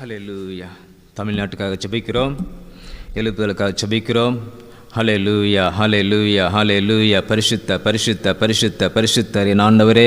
ஹalleluya தமிழ்நாட்டுக்காக ஜெபிக்கிறோம் எழுப்புதலுக்காக ஜெபிக்கிறோம் hallelujah hallelujah hallelujah பரிசுத்த பரிசுத்த பரிசுத்த பரிசுத்தர் என் ஆண்டவரே.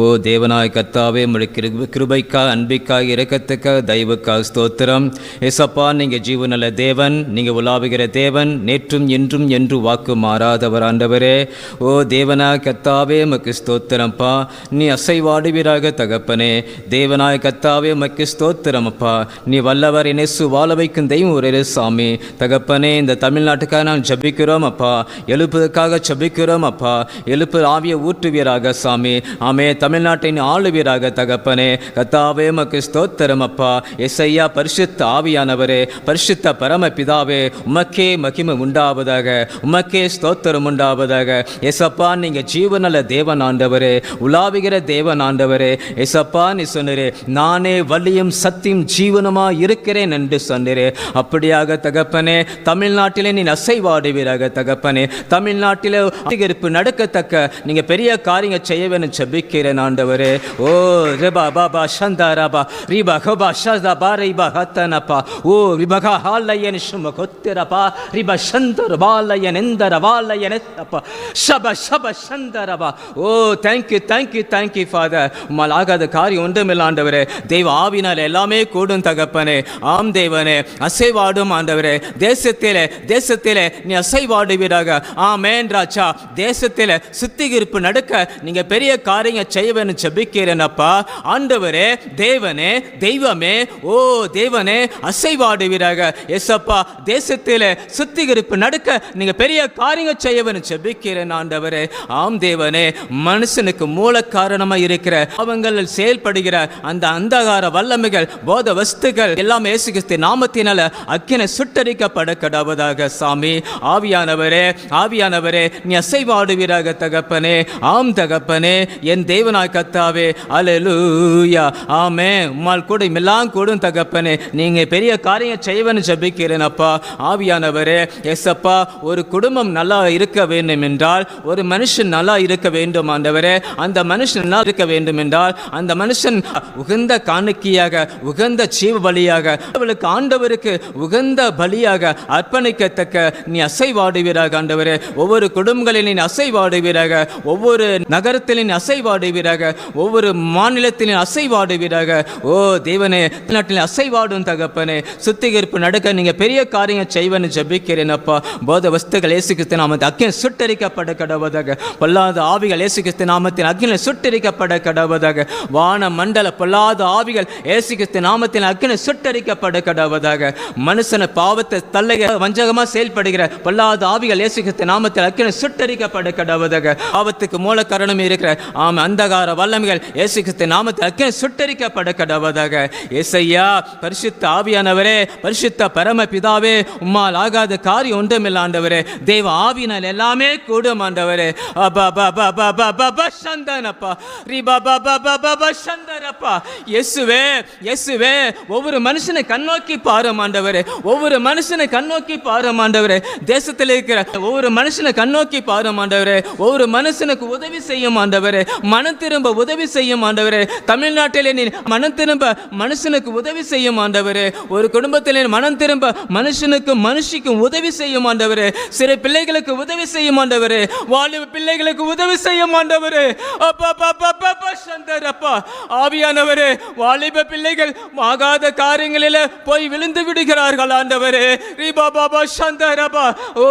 ஓ தேவனாய் கத்தாவே உம்முடைய கிருபைக்கா அன்பிக்கா அன்பிக்காக இரக்கத்துக்காக தயவுக்காக ஸ்தோத்திரம். ஏசப்பா நீங்கள் ஜீவநல தேவன் நீங்கள் உலாவுகிற தேவன் நேற்றும் என்றும் என்று வாக்கு மாறாதவர் ஆண்டவரே. ஓ தேவனாய் கத்தாவே உமக்கு ஸ்தோத்திரம்ப்பா நீ அசைவாடுவீராக தகப்பனே. தேவனாய் கத்தாவே உமக்கு ஸ்தோத்திரம்ப்பா. நீ வல்லவர் இணைசு வாழ வைக்கும் தெய்வம் ஒரே சாமி. தகப்பனே இந்த தமிழ்நாட்டுக்காக நான் ஜபிக்கிறோம் அப்பா. எழுப்புவதற்காக ஜபிக்கிறோம் அப்பா. எழுப்பு ஆவிய ஊற்றுவீராக சாமி. ஆமே தமிழ்நாட்டின் ஆளுவீராக தகப்பனே. கத்தாவே உமக்கு ஸ்தோத்திரம் அப்பா. எஸ்ஐயா பரிசுத்த ஆவியானவரே. பரிசுத்த பரம பிதாவே உமக்கே மகிமை உண்டாவதாக. உமக்கே ஸ்தோத்திரம் உண்டாவதாக. எசப்பா நீங்க ஜீவநல தேவன் ஆண்டவரே உலாவுகிற தேவன் ஆண்டவரே எசப்பா நீ சொன்னரே நானே வலியும் சத்தியும் ஜீவனமா இருக்கிறேன் என்று சொன்னரே. அப்படியாக தகப்பனே தமிழ்நாட்டிலே நீ அசைவாடு அசைவாடுவீராக தகப்பனே தமிழ்நாட்டில் அதிகரிப்பு நடக்கத்தக்க நீங்கள் பெரிய காரியங்கள் செய்ய வேணும் செபிக்கிறேன் ஆண்டவரே. ஓ ரெபா பாபா சந்தா ரபா ரிபா ஹபா ஷதா பா ரிபா ஹத்தனப்பா ஓ ரிபகா ஹாலயன் சும கொத்திரபா ரிபா சந்தர் வாலயன் எந்தர வாலயன் எத்தப்பா. ஷப ஷப சந்தரபா ஓ thank you thank you thank you father உம்மால் ஆகாத காரியம் ஒன்றுமில்ல ஆண்டவரே. தெய்வ ஆவினால் எல்லாமே கூடும் தகப்பனே. ஆம் தேவனே அசைவாடும் ஆண்டவரே. தேசத்திலே தேசத்திலே நீ அசைவாடுவீராக. ஆமேன் ராஜா. தேசத்தில் சுத்திகரிப்பு நடக்க நீங்க பெரிய காரியங்கள் செய்ய வேணும் அப்பா ஆண்டவரே தேவனே தெய்வமே ஓ தேவனே அசைவாடுவீராக. எஸ்அப்பா தேசத்திலே சுத்திகரிப்பு நடக்க நீங்க பெரிய காரியங்கள் செய்யவேன்னு ஜபிக்கிறேன் ஆண்டவரே. ஆம் தேவனே மனுஷனுக்கு மூல காரணமா இருக்கிற அவங்கள் செயல்படுகிற அந்த அந்தகார வல்லமைகள் போத வஸ்துகள் எல்லாம் இயேசு கிறிஸ்து நாமத்தினால அக்கினை சுட்டரிக்கப்பட கடவுதாக சாமி. ஆவியானவரே ஆவியானவரே நீ அசைவாடுவீராக தகப்பனே ஆம் தகப்பனே என் தேவனாய் கத்தாவே அலலூயா ஆமே உம்மால் கூட எல்லாம் கூடும் தகப்பனே நீங்க பெரிய காரியம் செய்வன்னு ஜபிக்கிறேன் அப்பா. ஆவியானவரே எஸ் அப்பா ஒரு குடும்பம் நல்லா இருக்க வேண்டும் என்றால் ஒரு மனுஷன் நல்லா இருக்க வேண்டும் ஆண்டவரே. அந்த மனுஷன் நல்லா இருக்க வேண்டும் என்றால் அந்த மனுஷன் உகந்த காணிக்கையாக உகந்த ஜீவ பலியாக அவளுக்கு ஆண்டவருக்கு உகந்த பலியாக அர்ப்பணிக்கத்தக்க நீ அசைவாடுவீராக ஆண்டவரே. ஒவ்வொரு குடும்பங்களின் அசைவாடுவீராக ஒவ்வொரு நகரத்திலின் அசைவாடுவீராக ஒவ்வொரு மாநிலத்திலின் அசைவாடுவீராக. ஓ தேவனே நாட்டில் அசைவாடும் தகப்பனே சுத்திகரிப்பு நடக்க நீங்கள் பெரிய காரியம் செய்வன்னு ஜபிக்கிறேன் அப்பா. போத வஸ்துகள் இயேசு கிறிஸ்து அக்கியம் சுட்டரிக்கப்பட கடவுதாக பொல்லாத ஆவிகள் இயேசு கிறிஸ்து நாமத்தில் சுட்டரிக்கப்பட கடவுதாக வான மண்டல பொல்லாத ஆவிகள் இயேசு கிறிஸ்து அக்கினை சுட்டரிக்கப்பட கடவுதாக மனுஷன பாவத்தை தள்ளுக வஞ்சகமாக செயல்படுகிற பொல்லாத ஆவிகள் இயேசு நாமத்தில் அக்கினை சுட்டரிக்கப்பட கடவுதாக ஆபத்துக்கு மூல காரணம் இருக்கிற ஆம் அந்தகார வல்லமைகள் இயேசு நாமத்தில் அக்கினை சுட்டரிக்கப்பட கடவுதாக இசையா பரிசுத்த ஆவியானவரே பரிசுத்த பரம பிதாவே உம்மால் ஆகாத காரியம் ஒன்றுமில்ல ஆண்டவரே தேவ ஆவியினால் எல்லாமே கூடும் ஆண்டவரே அப்பா சந்தனப்பா. ஒவ்வொரு மனுஷனை கண்ணோக்கி பாரும் ஆண்டவரே ஒவ்வொரு மனுஷனை கண்ணோக்கி பாரு ஆண்டவரே தேசத்தில் இருக்கிற ஒவ்வொரு மனுஷனை கண்ணோக்கி பாரும் ஆண்டவரே. ஒவ்வொரு மனுஷனுக்கு உதவி செய்யும் ஆண்டவரே. மனம் திரும்ப உதவி செய்யும் ஆண்டவரே. தமிழ்நாட்டிலே நீ மனம் திரும்ப மனுஷனுக்கு உதவி செய்யும் ஆண்டவரே. ஒரு குடும்பத்திலே மனம் திரும்ப மனுஷனுக்கும் மனுஷிக்கும் உதவி செய்யும் ஆண்டவரே. சிறு பிள்ளைகளுக்கு உதவி செய்யும் ஆண்டவரே. வாலிப பிள்ளைகளுக்கு உதவி செய்யும் ஆண்டவரே. அப்பா அப்பா அப்பா சந்தர் அப்பா. ஆவியானவரே வாலிப பிள்ளைகள் ஆகாத காரியங்களில் போய் விழுந்து விடுகிறார்கள் ஆண்டவரே. ரீபா பாபா சந்தர் அப்பா. ஓ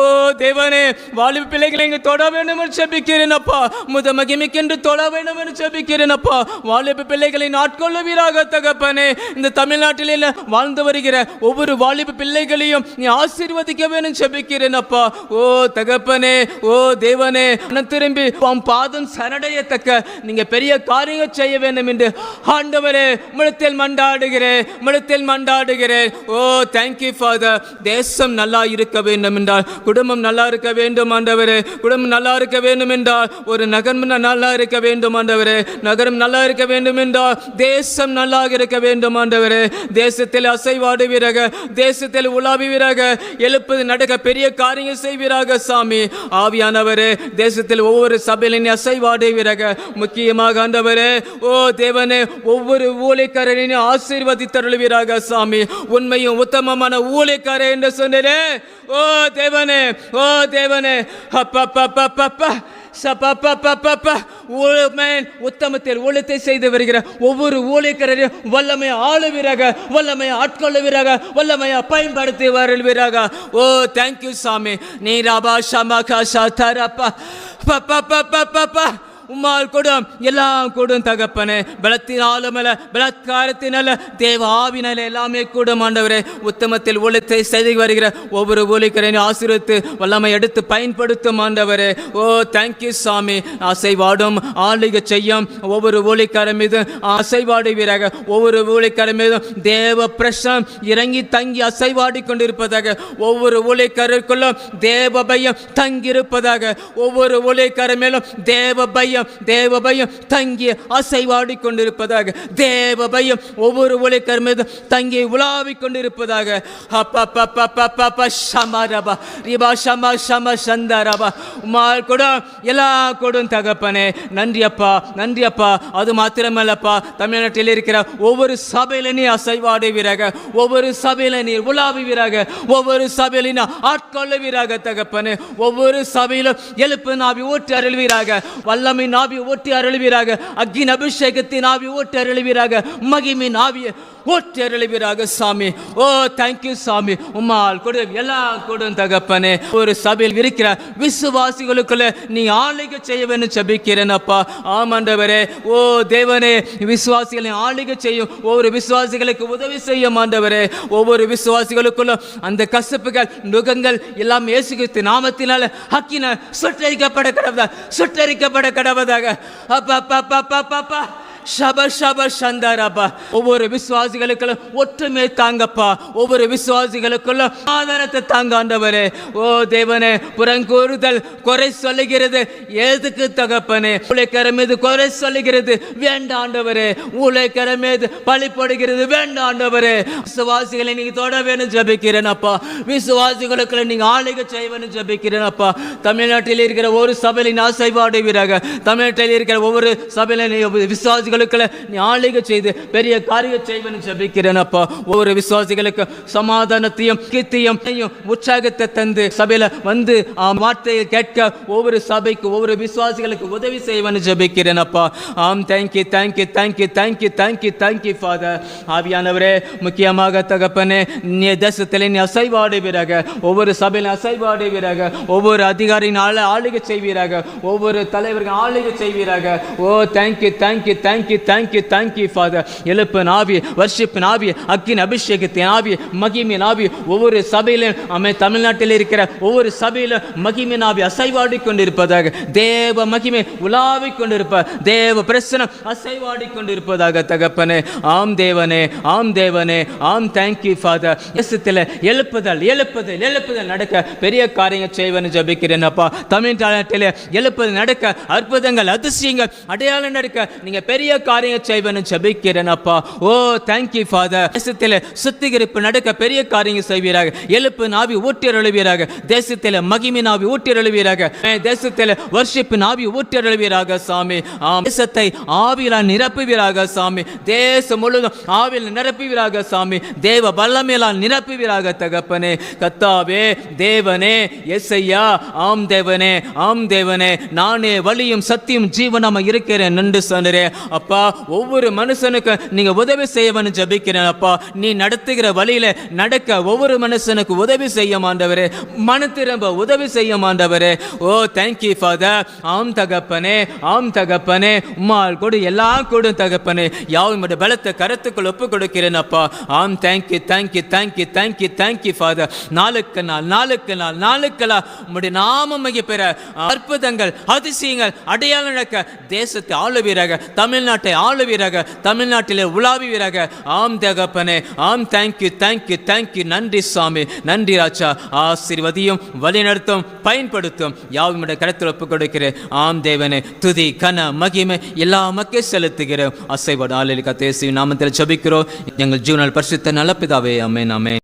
தேவனே வாலிப பிள்ளைகளை இங்கு தொட வேண்டும் என்று செபிக்கிறேன் அப்பா. முத மகிமைக்கென்று தொட வேண்டும் என்று செபிக்கிறேன் அப்பா. வாலிப பிள்ளைகளை நாட்கொள்ளுவீராக தகப்பனே. இந்த தமிழ்நாட்டில் வாழ்ந்து வருகிற ஒவ்வொரு வாலிப பிள்ளைகளையும் நீ ஆசீர்வதிக்க வேண்டும் செபிக்கிறேன் அப்பா. ஓ தகப்பனே ஓ தேவனே திரும்பி உன் பாதம் சரணடையத்தக்க நீங்க பெரிய காரியங்கள் செய்ய வேண்டும் என்று ஆண்டவரே முழுத்தில் மண்டாடுகிறேன் முழுத்தில் மண்டாடுகிறேன். ஓ தேங்க்யூ ஃபாதர் தேசம் நல்லா இருக்க வேண்டும் என்றால் என்றால் குடும்பம் நல்லா இருக்க வேண்டும் ஆண்டவரே. குடும்பம் நல்லா இருக்க வேண்டும் என்றால் ஒரு நகரம் நல்லா இருக்க வேண்டும் ஆண்டவரே. நகரம் நல்லா இருக்க வேண்டும் என்றால் தேசம் நல்லா இருக்க வேண்டும் ஆண்டவரே. தேசத்தில் அசைவாடுவீராக தேசத்தில் உலாவுவீராக எழுப்பது நடக்க பெரிய காரியம் செய்வீராக சாமி. ஆவியானவரே தேசத்தில் ஒவ்வொரு சபையிலும் அசைவாடுவீராக முக்கியமாக ஆண்டவரே ஓ தேவனே ஒவ்வொரு ஊழியக்காரனையும் ஆசீர்வதித்தருளுவீராக சாமி. உண்மையும் உத்தமமான ஊழிக்காரர் என்று சொன்னே ஓ தேவனே ஓ தேவனே. அப்பப்பப்பப்பப்பா உத்தமத்தில் ஊழியத்தை செய்து வருகிற ஒவ்வொரு ஊழியக்காரரையும் வல்லமை ஆளுவீராக வல்லமை ஆட்கொள்ளுவீராக வல்லமையை பயன்படுத்தி வருவீராக. ஓ தேங்க்யூ சாமி. நீராபா ஷமகா பப்பா பப்பா உம்மால் கொடும் எல்லாம் கொடும் தகப்பனே. பலத்தினாலும் அல்ல பலத்காரத்தினால தேவ ஆவினால எல்லாமே கூடும் ஆண்டவரே. உத்தமத்தில் ஊழியத்தை செய்து வருகிற ஒவ்வொரு ஊழிக்கரையும் ஆசீர்வித்து வல்லமை எடுத்து பயன்படுத்தும் ஆண்டவரே. ஓ தேங்க்யூ சாமி. அசைவாடும் ஆளுகை செய்யும் ஒவ்வொரு ஊழியக்காரன் மீது அசைவாடுவீராக. ஒவ்வொரு ஊழியக்காரன் மீதும் தேவ பிரசம் இறங்கி தங்கி அசைவாடி கொண்டிருப்பதாக. ஒவ்வொரு ஊழியக்காரருக்குள்ளும் தேவ பயம் தங்கியிருப்பதாக. ஒவ்வொரு ஊழியக்காரர் மேலும் தேவ பயம் தேவ பயம் தங்கி அசைவாடி கொண்டிருப்பதாக தேவ பயம் ஒவ்வொரு ஊழியக்காரர் மீது தங்கி உலாவிக் கொண்டிருப்பதாக. ஷமரபா ரிபா ஷம ஷம சந்தரபா உமால் கூட எல்லா கொடும் தகப்பனே. நன்றி அப்பா நன்றி அப்பா. அது மாத்திரமல்லப்பா தமிழ்நாட்டில் இருக்கிற ஒவ்வொரு சபையில நீ அசைவாடுவீராக ஒவ்வொரு சபையில நீர் உலாவுவீராக ஒவ்வொரு சபையில நீ ஆட்கொள்ளுவீராக தகப்பனே. ஒவ்வொரு சபையிலும் எழுப்பு நாவி ஊற்றி அருள்வீராக. வல்லமை நாவி ஓட்டி அருள்வீராக. அக்னி அபிஷேகத்தின் நாவி ஓட்டி அருள்வீராக. மகிமின் நாவிய ஊற்றி அருள்வீராக சாமி. ஓ தேங்க்யூ சாமி. உம்மால் கொடு எல்லாம் கொடும் தகப்பனே. ஒரு சபையில் இருக்கிற விசுவாசிகளுக்குள்ள நீ ஆளுகை செய்ய வேண்டும் அப்பா. ஆமாண்டவரே ஓ தேவனே விசுவாசிகளை ஆளுகை செய்யும். ஒவ்வொரு விசுவாசிகளுக்கு உதவி செய்யும் ஆண்டவரே. ஒவ்வொரு விசுவாசிகளுக்குள்ள அந்த கசப்புகள் நுகங்கள் எல்லாம் இயேசு நாமத்தினால ஹக்கின சுட்டரிக்கப்பட கடவுதா சுட்டரிக்கப்பட கடவுதாக அப்பா அப்பா அப்பா அப்பா அப்பா அப்பா. ஷப ஷப சந்தாரப்பா ஒவ்வொரு விசுவாசிகளுக்குள்ள ஒற்றுமை தாங்கப்பா. ஒவ்வொரு விசுவாசிகளுக்குள்ள ஆதாரத்தை தாங்க ஆண்டவரே. ஓ தேவனே புறங்கூறுதல் குறை சொல்லுகிறது. எதுக்கு தகப்பனே? உழைக்கிற மீது குறை சொல்லுகிறது. வேண்டாம் ஆண்டவரே. உழைக்கிற மீது பழி போடுகிறது. வேண்டாம் ஆண்டவரே. விசுவாசிகளை நீங்க தொட வேணும் ஜபிக்கிறேன் அப்பா. விசுவாசிகளுக்குள்ள நீங்க ஆளுகை செய்ய ஜபிக்கிறேன் அப்பா. தமிழ்நாட்டில் இருக்கிற ஒரு சபையில நான் செய்வாடுவீராக தமிழ்நாட்டில் இருக்கிற ஒவ்வொரு சபையில நீ விசுவாசிகளுக்குள்ள நீ ஆளுகை செய்து பெரிய காரியம் செய்வேன் ஜபிக்கிறேன் அப்பா. ஒவ்வொரு விசுவாசிகளுக்கு சமாதானத்தையும் கீர்த்தியும் உற்சாகத்தை தந்து சபையில வந்து வார்த்தையை கேட்க ஒவ்வொரு சபைக்கு ஒவ்வொரு விசுவாசிகளுக்கு உதவி செய்வன் ஜபிக்கிறேன் அப்பா. ஆம் thank you thank you thank you thank you thank you thank you father ஆவியானவரே முக்கியமாக தகப்பனே நீ தேசத்தில் நீ அசைவாடுவீராக ஒவ்வொரு சபையில் அசைவாடுவீராக ஒவ்வொரு அதிகாரியின் ஆள ஆளுகை செய்வீராக. ஒவ்வொரு தலைவர்கள் ஆளுகை செய்வீராக. ஓ thank you thank you thank you thank you thank you father எழுப்பு நாவி வர்ஷிப்பு நாவி அக்கின் அபிஷேகத்தின் ஆவி மகிமின் ஆவி ஒவ்வொரு சபையிலும் அமை தமிழ்நாட்டில் இருக்கிற ஒவ்வொரு சபையிலும் மகிமின் ஆவி அசைவாடி கொண்டிருப்பதாக தேவ மகிமை உலாவிக் கொண்டிருப்ப தேவ பிரசனம் அசைவாடி கொண்டிருப்பதாக தகப்பனே. ஆம் தேவனே ஆம் தேவனே ஆம் தேங்க்யூ ஃபாதர் எசத்தில் எழுப்புதல் எழுப்புதல் எழுப்புதல் நடக்க பெரிய காரியங்கள் செய்வேன்னு ஜபிக்கிறேன் அப்பா. தமிழ்நாட்டில் எழுப்புதல் நடக்க அற்புதங்கள் அதிசயங்கள் அடையாளம் நடக்க நீங்கள் பெரிய பெரிய காரியங்கள் செய்வேன் ஜபிக்கிறேன் அப்பா ஓ தேங்க்யூ ஃபாதர் தேசத்தில் சுத்திகரிப்பு நடக்க பெரிய காரியங்கள் செய்வீராக. எழுப்பு நாவி ஊட்டியருளுவீராக தேசத்தில் மகிமை நாவி ஊட்டியருளுவீராக தேசத்தில் வர்ஷிப்பு நாவி ஊட்டியருளுவீராக சாமி. தேசத்தை ஆவியில் நிரப்புவீராக சாமி. தேசம் முழுதும் ஆவியில் நிரப்புவீராக சாமி. தேவ வல்லமையிலால் நிரப்புவீராக தகப்பனே. கத்தாவே தேவனே எஸ்ஐயா ஆம் தேவனே ஆம் தேவனே. நானே வழியும் சத்தியம் ஜீவனமாக இருக்கிறேன். நன்று சொன்னரே அப்பா ஒவ்வொரு மனுஷனுக்கு நீங்க உதவி செய்யவனு ஜபிக்கிறேன் அப்பா. நீ நடத்துகிற வழியில நடக்க ஒவ்வொரு மனுஷனுக்கு உதவி செய்ய மாண்டவரே. மன திரும்ப உதவி செய்ய மாண்டவரே. ஓ தேங்க்யூ ஃபாதர் ஆம் தகப்பனே ஆம் தகப்பனே. உம்மால் கொடு எல்லாம் கொடு தகப்பனே. யாவும் பலத்த கருத்துக்கள் ஒப்பு கொடுக்கிறேன் அப்பா. ஆம் thank you thank you thank you thank you thank you father நாளுக்கு நாள் நாளுக்கு நாள் நாளுக்கு நாள் உம்முடைய நாமம் மிக பெற அற்புதங்கள் அதிசயங்கள் அடையாளம் நடக்க தேசத்தை ஆளுவீராக. தமிழ்நாடு தமிழ்நாட்டை ஆளுவீராக தமிழ்நாட்டிலே உலாவுவீராக. ஆம் தகப்பனே ஆம் தேங்க்யூ தேங்க்யூ தேங்க்யூ நன்றி சாமி நன்றி ராஜா. ஆசீர்வதியும் வழிநடத்தும் பயன்படுத்தும். யாவுடைய கருத்தில் ஒப்புக் கொடுக்கிறேன். ஆம் தேவனே துதி கன மகிமை எல்லா மக்கள் செலுத்துகிறோம். அசைவோடு ஆளில் கத்தேசி நாமத்தில் ஜபிக்கிறோம். எங்கள் ஜீவனால் பரிசுத்த நலப்பிதாவே அமேன் அமேன்